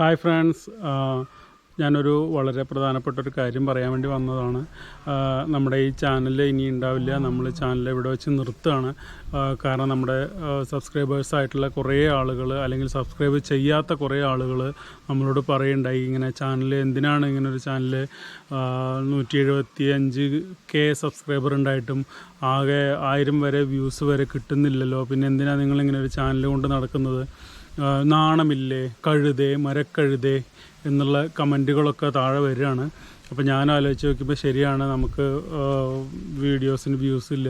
Hi friends. ഞാനൊരു വളരെ പ്രധാനപ്പെട്ട ഒരു കാര്യം പറയാൻ വേണ്ടി വന്നതാണ്. നമ്മുടെ ഈ ചാനൽ ഇനി ഉണ്ടാവില്ല. നമ്മൾ ചാനൽ ഇവിടെ വെച്ച് നിർത്തുകയാണ്. കാരണം നമ്മുടെ സബ്സ്ക്രൈബേഴ്സ് ആയിട്ടുള്ള കുറേ ആളുകൾ അല്ലെങ്കിൽ സബ്സ്ക്രൈബ് ചെയ്യാത്ത കുറേ ആളുകൾ നമ്മളോട് പറയുണ്ടായി ഇങ്ങനെ ചാനൽ എന്തിനാണ് ഇങ്ങനെ ഒരു ചാനൽ നൂറ്റി എഴുപത്തി അഞ്ച് കെ സബ്സ്ക്രൈബർ ഉണ്ടായിട്ടും ആകെ ആയിരം വരെ വ്യൂസ് വരെ കിട്ടുന്നില്ലല്ലോ. പിന്നെ എന്തിനാണ് നിങ്ങളിങ്ങനെ ഒരു ചാനൽ കൊണ്ട് നടക്കുന്നത്? നാണമില്ലേ കഴുതേ മരക്കഴുതേ എന്നുള്ള കമന്റുകളൊക്കെ താഴെ വരികയാണ്. അപ്പോൾ ഞാൻ ആലോചിച്ച് നോക്കിയപ്പോൾ ശരിയാണ് നമുക്ക് വീഡിയോസിന് വ്യൂസ് ഇല്ല.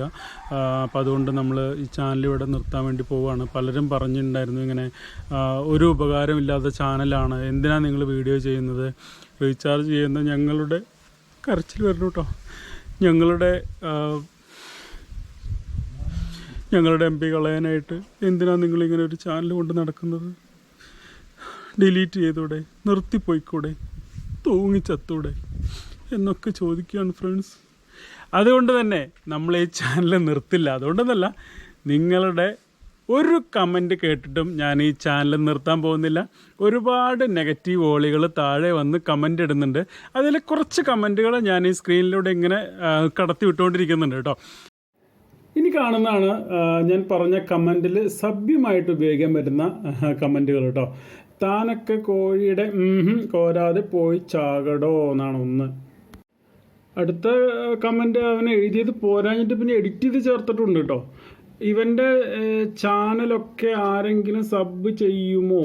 അപ്പോൾ അതുകൊണ്ട് നമ്മൾ ഈ ചാനൽ ഇവിടെ നിർത്താൻ വേണ്ടി പോവുകയാണ്. പലരും പറഞ്ഞിട്ടുണ്ടായിരുന്നു ഇങ്ങനെ ഒരു ഉപകാരമില്ലാത്ത ചാനലാണ് എന്തിനാണ് നിങ്ങൾ വീഡിയോ ചെയ്യുന്നത്? റീചാർജ് ചെയ്യുന്ന ഞങ്ങളുടെ കരച്ചിൽ വരുന്നു കേട്ടോ ഞങ്ങളുടെ ഞങ്ങളുടെ എം പി കളയാനായിട്ട് എന്തിനാണ് നിങ്ങളിങ്ങനെ ഒരു ചാനൽ കൊണ്ട് നടക്കുന്നത്? ഡിലീറ്റ് ചെയ്തൂടെ? നിർത്തിപ്പോയിക്കൂടെ? തൂങ്ങിച്ചത്തൂടെ? എന്നൊക്കെ ചോദിക്കുകയാണ് ഫ്രണ്ട്സ്. അതുകൊണ്ട് തന്നെ നമ്മൾ ഈ ചാനൽ നിർത്തില്ല. അതുകൊണ്ടെന്നല്ല നിങ്ങളുടെ ഒരു കമന്റ് കേട്ടിട്ടും ഞാൻ ഈ ചാനൽ നിർത്താൻ പോകുന്നില്ല. ഒരുപാട് നെഗറ്റീവ് ഓളികൾ താഴെ വന്ന് കമന്റ് ഇടുന്നുണ്ട്. അതിൽ കുറച്ച് കമന്റുകൾ ഞാൻ ഈ സ്ക്രീനിലൂടെ ഇങ്ങനെ കടത്തി വിട്ടുകൊണ്ടിരിക്കുന്നുണ്ട് കേട്ടോ. ഇനി കാണുന്നതാണ് ഞാൻ പറഞ്ഞ കമന്റിൽ സഭ്യമായിട്ട് ഉപയോഗിക്കാൻ പറ്റുന്ന കമന്റുകൾ കേട്ടോ താനൊക്കെ കോഴിയുടെ കോരാതെ പോയി ചാകടോ എന്നാണ് ഒന്ന്. അടുത്ത കമന്റ് അവൻ എഴുതിയത് പോരാഞ്ഞിട്ട് പിന്നെ എഡിറ്റ് ചെയ്ത് ചേർത്തിട്ടുണ്ട് കേട്ടോ ഇവന്റെ ചാനലൊക്കെ ആരെങ്കിലും സബ് ചെയ്യുമോ?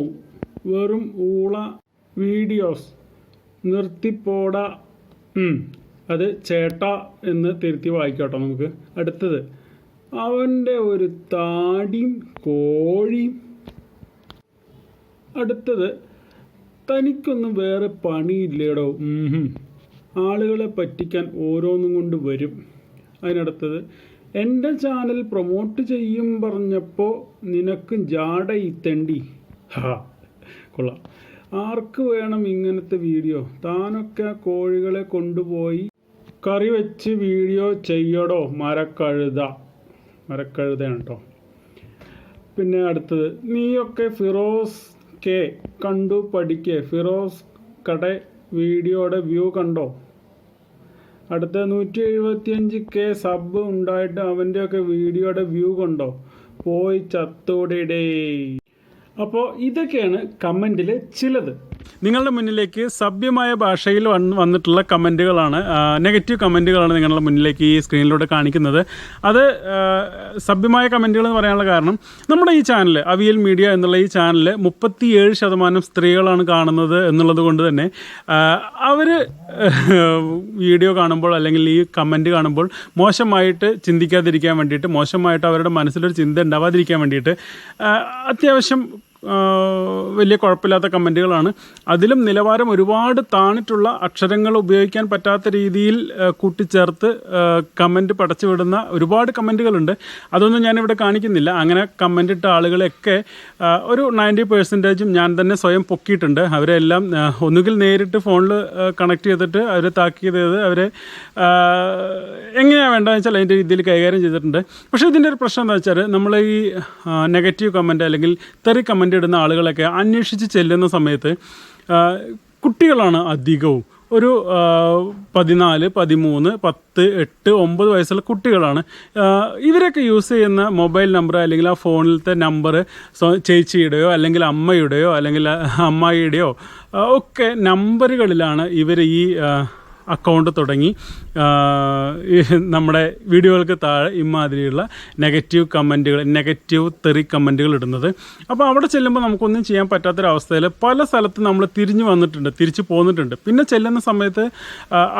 വെറും ഊള വീഡിയോസ് നിർത്തിപ്പോട അത് ചേട്ട എന്ന് തിരുത്തി വായിക്കോട്ടോ നമുക്ക്. അടുത്തത് അവന്റെ ഒരു താടിയും കോഴിയും. അടുത്തത് തനിക്കൊന്നും വേറെ പണിയില്ലേടോ? ആളുകളെ പറ്റിക്കാൻ ഓരോന്നും കൊണ്ട് വരും. അതിനടുത്തത് എന്റെ ചാനൽ പ്രൊമോട്ട് ചെയ്യും പറഞ്ഞപ്പോൾ നിനക്കും ജാട ഈ തെണ്ടി. ഹാ കൊള്ളാം. ആർക്ക് വേണം ഇങ്ങനത്തെ വീഡിയോ? താനൊക്കെ കോഴികളെ കൊണ്ടുപോയി കറി വെച്ച് വീഡിയോ ചെയ്യടോ മരക്കഴുത. മരക്കഴുതയാണ് കേട്ടോ പിന്നെ അടുത്തത് നീയൊക്കെ ഫിറോസ് കെ കണ്ടു പഠിക്കേ. ഫിറോസ് കട വീഡിയോയുടെ വ്യൂ കണ്ടോ? അടുത്ത നൂറ്റി എഴുപത്തിയഞ്ച് കെ സബ് ഉണ്ടായിട്ട് അവന്റെയൊക്കെ വീഡിയോയുടെ വ്യൂ കണ്ടോ? പോയി ചത്തോടെ അപ്പോൾ ഇതൊക്കെയാണ് കമന്റിൽ ചിലത്. നിങ്ങളുടെ മുന്നിലേക്ക് സഭ്യമായ ഭാഷയിൽ വന്നിട്ടുള്ള കമന്റുകളാണ് നെഗറ്റീവ് കമന്റുകളാണ് നിങ്ങളുടെ മുന്നിലേക്ക് ഈ സ്ക്രീനിലൂടെ കാണിക്കുന്നത്. അത് സഭ്യമായ കമന്റുകൾ എന്ന് പറയാനുള്ള കാരണം നമ്മുടെ ഈ ചാനൽ അവിയൽ മീഡിയ എന്നുള്ള ഈ ചാനൽ മുപ്പത്തിയേഴ് ശതമാനം സ്ത്രീകളാണ് കാണുന്നത് എന്നുള്ളത് കൊണ്ട് തന്നെ അവർ വീഡിയോ കാണുമ്പോൾ അല്ലെങ്കിൽ ഈ കമന്റ് കാണുമ്പോൾ മോശമായിട്ട് ചിന്തിക്കാതിരിക്കാൻ വേണ്ടിയിട്ട് മോശമായിട്ട് അവരുടെ മനസ്സിലൊരു ചിന്ത ഉണ്ടാവാതിരിക്കാൻ വേണ്ടിയിട്ട് അത്യാവശ്യം വലിയ കുഴപ്പമില്ലാത്ത കമന്റുകളാണ് അതിലും നിലവാരം ഒരുപാട് താണിട്ടുള്ള അക്ഷരങ്ങൾ ഉപയോഗിക്കാൻ പറ്റാത്ത രീതിയിൽ കൂട്ടിച്ചേർത്ത് കമന്റ് പടച്ചുവിടുന്ന ഒരുപാട് കമന്റുകളുണ്ട് അതൊന്നും ഞാനിവിടെ കാണിക്കുന്നില്ല. അങ്ങനെ കമന്റ് ഇട്ട ആളുകളെയൊക്കെ ഒരു നയന്റി പെർസെന്റേജും ഞാൻ തന്നെ സ്വയം പൊക്കിയിട്ടുണ്ട്. അവരെല്ലാം ഒന്നുകിൽ നേരിട്ട് ഫോണിൽ കണക്ട് ചെയ്തിട്ട് അവരെ താക്കീത് ചെയ്ത് അവരെ എങ്ങനെയാണ് വേണ്ടതെന്ന് വെച്ചാൽ അതിന്റെ രീതിയിൽ കൈകാര്യം ചെയ്തിട്ടുണ്ട്. പക്ഷേ ഇതിന്റെ ഒരു പ്രശ്നം എന്താ വെച്ചാൽ നമ്മൾ ഈ നെഗറ്റീവ് കമന്റ് അല്ലെങ്കിൽ തെറി കമന്റ് ഇടുന്ന ആളുകളൊക്കെ അന്വേഷിച്ച് ചെല്ലുന്ന സമയത്ത് കുട്ടികളാണ് അധികവും. ഒരു പതിനാല് പതിമൂന്ന് പത്ത് എട്ട് ഒമ്പത് വയസ്സുള്ള കുട്ടികളാണ്. ഇവരൊക്കെ യൂസ് ചെയ്യുന്ന മൊബൈൽ നമ്പർ അല്ലെങ്കിൽ ആ ഫോണിലത്തെ നമ്പർ ചേച്ചിയുടെയോ അല്ലെങ്കിൽ അമ്മയുടെയോ അല്ലെങ്കിൽ അമ്മായിയുടെയോ ഒക്കെ നമ്പറുകളിലാണ് ഇവർ ഈ അക്കൗണ്ട് തുടങ്ങി. നമ്മുടെ വീഡിയോകൾക്ക് താഴെ ഇമാതിരിയുള്ള നെഗറ്റീവ് കമന്റുകൾ നെഗറ്റീവ് തെറി കമന്റുകൾ ഇടുന്നത്. അപ്പോൾ അവിടെ ചെല്ലുമ്പോൾ നമുക്കൊന്നും ചെയ്യാൻ പറ്റാത്തൊരവസ്ഥയിൽ പല സ്ഥലത്ത് നമ്മൾ തിരിഞ്ഞു വന്നിട്ടുണ്ട് തിരിച്ചു പോന്നിട്ടുണ്ട്. പിന്നെ ചെല്ലുന്ന സമയത്ത്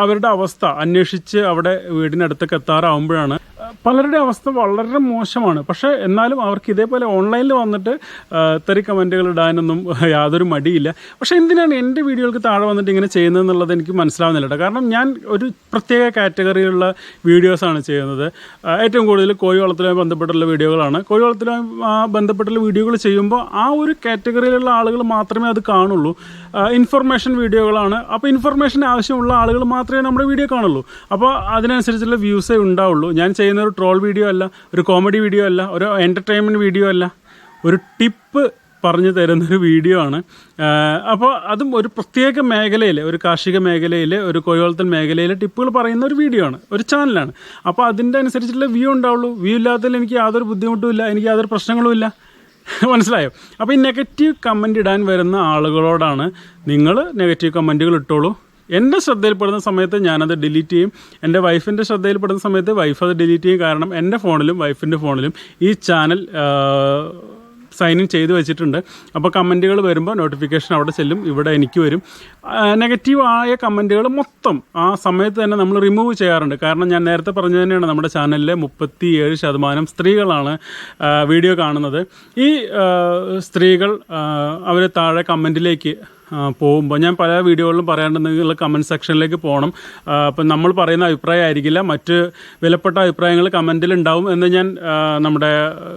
അവരുടെ അവസ്ഥ അന്വേഷിച്ച് അവിടെ വീടിനടുത്തൊക്കെ എത്താറാവുമ്പോഴാണ് പലരുടെ അവസ്ഥ വളരെ മോശമാണ്. പക്ഷേ എന്നാലും അവർക്ക് ഇതേപോലെ ഓൺലൈനിൽ വന്നിട്ട് തെറി കമന്റുകൾ ഇടാനൊന്നും യാതൊരു മടിയില്ല. പക്ഷേ എന്തിനാണ് എന്റെ വീഡിയോകൾക്ക് താഴെ വന്നിട്ട് ഇങ്ങനെ ചെയ്യുന്നത് എന്നുള്ളത് എനിക്ക് മനസ്സിലാവുന്നില്ല കേട്ടോ. കാരണം ഞാൻ ഒരു പ്രത്യേക കാറ്റഗറിയിലുള്ള വീഡിയോസാണ് ചെയ്യുന്നത്. ഏറ്റവും കൂടുതൽ കോഴി വളർത്തലുമായി ബന്ധപ്പെട്ടുള്ള വീഡിയോകളാണ്. കോഴി വളർത്തലുമായി ബന്ധപ്പെട്ടുള്ള വീഡിയോകൾ ചെയ്യുമ്പോൾ ആ ഒരു കാറ്റഗറിയിലുള്ള ആളുകൾ മാത്രമേ അത് കാണുള്ളൂ. ഇൻഫർമേഷൻ വീഡിയോകളാണ്. അപ്പോൾ ഇൻഫർമേഷൻ ആവശ്യമുള്ള ആളുകൾ മാത്രമേ നമ്മുടെ വീഡിയോ കാണുള്ളൂ. അപ്പോൾ അതിനനുസരിച്ചുള്ള വ്യൂസേ ഉണ്ടാവുള്ളൂ. ഞാൻ ചെയ്യുന്ന ഒരു ട്രോൾ വീഡിയോ അല്ല ഒരു കോമഡി വീഡിയോ അല്ല ഒരു എന്റർടൈൻമെന്റ് വീഡിയോ അല്ല. ഒരു ടിപ്പ് പറഞ്ഞു തരുന്നൊരു വീഡിയോ ആണ്. അപ്പോൾ അതും ഒരു പ്രത്യേക മേഖലയിൽ ഒരു കാർഷിക മേഖലയിൽ ഒരു കൊയ്യോളത്തൽ മേഖലയിൽ ടിപ്പുകൾ പറയുന്ന ഒരു വീഡിയോ ആണ് ഒരു ചാനലാണ് അപ്പോൾ അതിന്റെ അനുസരിച്ചുള്ള വ്യൂ ഉണ്ടാവുള്ളൂ. വ്യൂ ഇല്ലാത്തതിൽ എനിക്ക് യാതൊരു ബുദ്ധിമുട്ടും ഇല്ല എനിക്ക് യാതൊരു പ്രശ്നങ്ങളും ഇല്ല. മനസ്സിലായോ? അപ്പോൾ ഈ നെഗറ്റീവ് കമന്റ് ഇടാൻ വരുന്ന ആളുകളോടാണ് നിങ്ങൾ നെഗറ്റീവ് കമന്റുകൾ ഇട്ടോളൂ. എന്റെ ശ്രദ്ധയിൽപ്പെടുന്ന സമയത്ത് ഞാനത് ഡിലീറ്റ് ചെയ്യും. എന്റെ വൈഫിന്റെ ശ്രദ്ധയിൽപ്പെടുന്ന സമയത്ത് വൈഫ് അത് ഡിലീറ്റ് ചെയ്യും. കാരണം എന്റെ ഫോണിലും വൈഫിന്റെ ഫോണിലും ഈ ചാനൽ സൈൻ ഇൻ ചെയ്ത് വെച്ചിട്ടുണ്ട്. അപ്പോൾ കമന്റുകൾ വരുമ്പോൾ നോട്ടിഫിക്കേഷൻ അവിടെ ചെല്ലും ഇവിടെ എനിക്ക് വരും. നെഗറ്റീവ് ആയ കമന്റുകൾ മൊത്തം ആ സമയത്ത് തന്നെ നമ്മൾ റിമൂവ് ചെയ്യാറുണ്ട്. കാരണം ഞാൻ നേരത്തെ പറഞ്ഞു തന്നെയാണ് നമ്മുടെ ചാനലിലെ മുപ്പത്തി ഏഴ് ശതമാനം സ്ത്രീകളാണ് വീഡിയോ കാണുന്നത്. ഈ സ്ത്രീകൾ അവർ താഴെ കമന്റിലേക്ക് പോകുമ്പോൾ ഞാൻ പല വീഡിയോകളിലും പറയാറുണ്ട് നിങ്ങൾ കമന്റ് സെക്ഷനിലേക്ക് പോകണം അപ്പം നമ്മൾ പറയുന്ന അഭിപ്രായം ആയിരിക്കില്ല. മറ്റ് വിലപ്പെട്ട അഭിപ്രായങ്ങൾ കമന്റിൽ ഉണ്ടാവും എന്ന് ഞാൻ നമ്മുടെ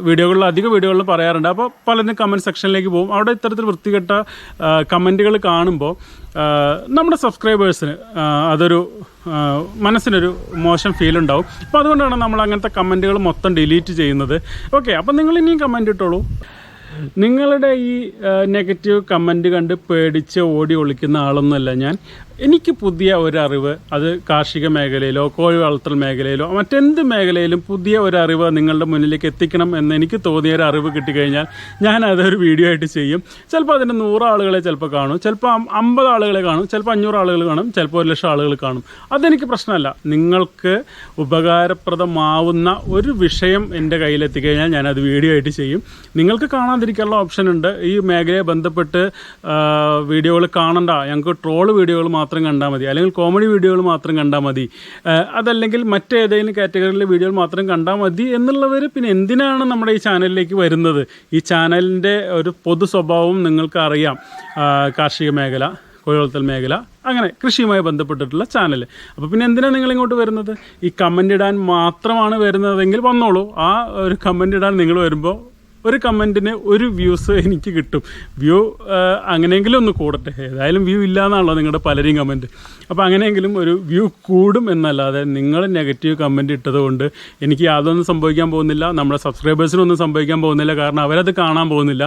വീഡിയോകളിൽ അധിക വീഡിയോകളിൽ പറയാറുണ്ട്. അപ്പോൾ പലരും കമന്റ് സെക്ഷനിലേക്ക് പോകും. അവിടെ ഇത്തരത്തിൽ വൃത്തികെട്ട കമന്റുകൾ കാണുമ്പോൾ നമ്മുടെ സബ്സ്ക്രൈബേഴ്സിന് അതൊരു മനസ്സിനൊരു മോശം ഫീൽ ഉണ്ടാവും. അപ്പോൾ അതുകൊണ്ടാണ് നമ്മൾ അങ്ങനത്തെ കമന്റുകൾ മൊത്തം ഡിലീറ്റ് ചെയ്യുന്നത്. ഓക്കെ അപ്പം നിങ്ങൾ ഇനിയും കമന്റ് ഇട്ടോളൂ. നിങ്ങളുടെ ഈ നെഗറ്റീവ് കമന്റ് കണ്ട് പേടിച്ച് ഓടി ഒളിക്കുന്ന ആളൊന്നുമല്ല ഞാൻ. എനിക്ക് പുതിയ ഒരറിവ് അത് കാർഷിക മേഖലയിലോ കോഴി വളർത്തൽ മേഖലയിലോ മറ്റെന്ത് മേഖലയിലും പുതിയ ഒരറിവ് നിങ്ങളുടെ മുന്നിലേക്ക് എത്തിക്കണം എന്ന് എനിക്ക് തോന്നിയ ഒരു അറിവ് കിട്ടിക്കഴിഞ്ഞാൽ ഞാൻ അതൊരു വീഡിയോ ആയിട്ട് ചെയ്യും. ചിലപ്പോൾ അതിന്റെ ആളുകളെ ചിലപ്പോൾ കാണും ചിലപ്പോൾ അമ്പത് ആളുകളെ കാണും ചിലപ്പോൾ അഞ്ഞൂറ് ആളുകൾ കാണും ചിലപ്പോൾ ഒരു ലക്ഷം ആളുകൾ കാണും. അതെനിക്ക് പ്രശ്നമല്ല. നിങ്ങൾക്ക് ഉപകാരപ്രദമാവുന്ന ഒരു വിഷയം എന്റെ കയ്യിലെത്തിക്കഴിഞ്ഞാൽ ഞാനത് വീഡിയോ ആയിട്ട് ചെയ്യും. നിങ്ങൾക്ക് കാണാതിരിക്കാനുള്ള ഓപ്ഷൻ ഉണ്ട്. ഈ മേഖലയെ ബന്ധപ്പെട്ട് വീഡിയോകൾ കാണണ്ട. ഞങ്ങൾക്ക് ട്രോൾ വീഡിയോകൾ മാത്രം കണ്ടാൽ മതി. അല്ലെങ്കിൽ കോമഡി വീഡിയോകൾ മാത്രം കണ്ടാൽ മതി. അതല്ലെങ്കിൽ മറ്റേതെങ്കിലും കാറ്റഗറിയിലെ വീഡിയോകൾ മാത്രം കണ്ടാൽ മതി എന്നുള്ളവർ പിന്നെ എന്തിനാണ് നമ്മുടെ ഈ ചാനലിലേക്ക് വരുന്നത്? ഈ ചാനലിന്റെ ഒരു പൊതു സ്വഭാവം നിങ്ങൾക്ക് അറിയാം കാർഷിക മേഖല കോഴിവളർത്തൽ മേഖല അങ്ങനെ കൃഷിയുമായി ബന്ധപ്പെട്ടിട്ടുള്ള ചാനൽ അപ്പോൾ പിന്നെ എന്തിനാണ് നിങ്ങൾ ഇങ്ങോട്ട് വരുന്നത്? ഈ കമന്റ് ഇടാൻ മാത്രമാണ് വരുന്നതെങ്കിൽ വന്നോളൂ. ആ ഒരു കമന്റ് ഇടാൻ നിങ്ങൾ വരുമ്പോൾ ഒരു കമന്റിന് ഒരു വ്യൂസ് എനിക്ക് കിട്ടും. വ്യൂ അങ്ങനെയെങ്കിലും ഒന്ന് കൂടട്ടെ. ഏതായാലും വ്യൂ ഇല്ലയെന്നാണല്ലോ നിങ്ങളുടെ പലരെയും കമന്റ് അപ്പോൾ അങ്ങനെയെങ്കിലും ഒരു വ്യൂ കൂടും എന്നല്ലാതെ നിങ്ങൾ നെഗറ്റീവ് കമന്റ് ഇട്ടതുകൊണ്ട് എനിക്ക് യാതൊന്നും സംഭവിക്കാൻ പോകുന്നില്ല നമ്മുടെ സബ്സ്ക്രൈബേഴ്സിനൊന്നും സംഭവിക്കാൻ പോകുന്നില്ല കാരണം അവരത് കാണാൻ പോകുന്നില്ല.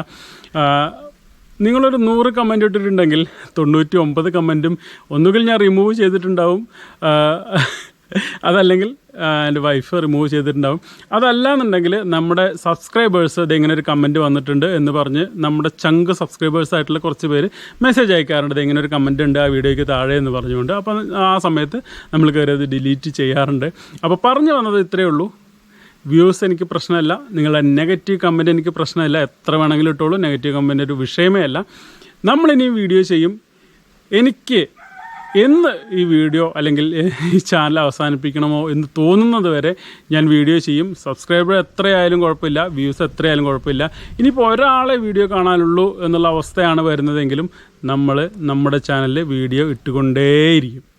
നിങ്ങളൊരു നൂറ് കമന്റ് ഇട്ടിട്ടുണ്ടെങ്കിൽ തൊണ്ണൂറ്റി ഒമ്പത് കമന്റും ഒന്നുകിൽ ഞാൻ റിമൂവ് ചെയ്തിട്ടുണ്ടാവും. അതല്ലെങ്കിൽ എന്റെ വൈഫ് റിമൂവ് ചെയ്തിട്ടുണ്ടാവും. അതല്ല എന്നുണ്ടെങ്കിൽ നമ്മുടെ സബ്സ്ക്രൈബേഴ്സ് ഇത് ഇങ്ങനെ ഒരു കമന്റ് വന്നിട്ടുണ്ട് എന്ന് പറഞ്ഞ് നമ്മുടെ ചങ്ക് സബ്സ്ക്രൈബേഴ്സ് ആയിട്ടുള്ള കുറച്ച് പേര് മെസ്സേജ് അയക്കാറുണ്ട്. ഇങ്ങനെ ഒരു കമന്റ് ഉണ്ട് ആ വീഡിയോയ്ക്ക് താഴെ എന്ന് പറഞ്ഞുകൊണ്ട്. അപ്പോൾ ആ സമയത്ത് നമ്മൾ കയറി അത് ഡിലീറ്റ് ചെയ്യാറുണ്ട്. അപ്പോൾ പറഞ്ഞു വന്നത് ഇത്രയേ ഉള്ളൂ. വ്യൂസ് എനിക്ക് പ്രശ്നമല്ല. നിങ്ങളുടെ നെഗറ്റീവ് കമന്റ് എനിക്ക് പ്രശ്നമല്ല. എത്ര വേണമെങ്കിലും ഇട്ടോളൂ. നെഗറ്റീവ് കമന്റ് ഒരു വിഷയമേ അല്ല. നമ്മളിനി വീഡിയോ ചെയ്യും. എനിക്ക് എന്ന് ഈ വീഡിയോ അല്ലെങ്കിൽ ഈ ചാനൽ അവസാനിപ്പിക്കണമോ എന്ന് തോന്നുന്നത് വരെ ഞാൻ വീഡിയോ ചെയ്യും. സബ്സ്ക്രൈബർ എത്രയായാലും കുഴപ്പമില്ല വ്യൂസ് എത്രയായാലും കുഴപ്പമില്ല. ഇനിയിപ്പോൾ ഒരാളെ വീഡിയോ കാണാനുള്ളൂ എന്നുള്ള അവസ്ഥയാണ് വരുന്നതെങ്കിലും നമ്മൾ നമ്മുടെ ചാനലിൽ വീഡിയോ ഇട്ടുകൊണ്ടേയിരിക്കും.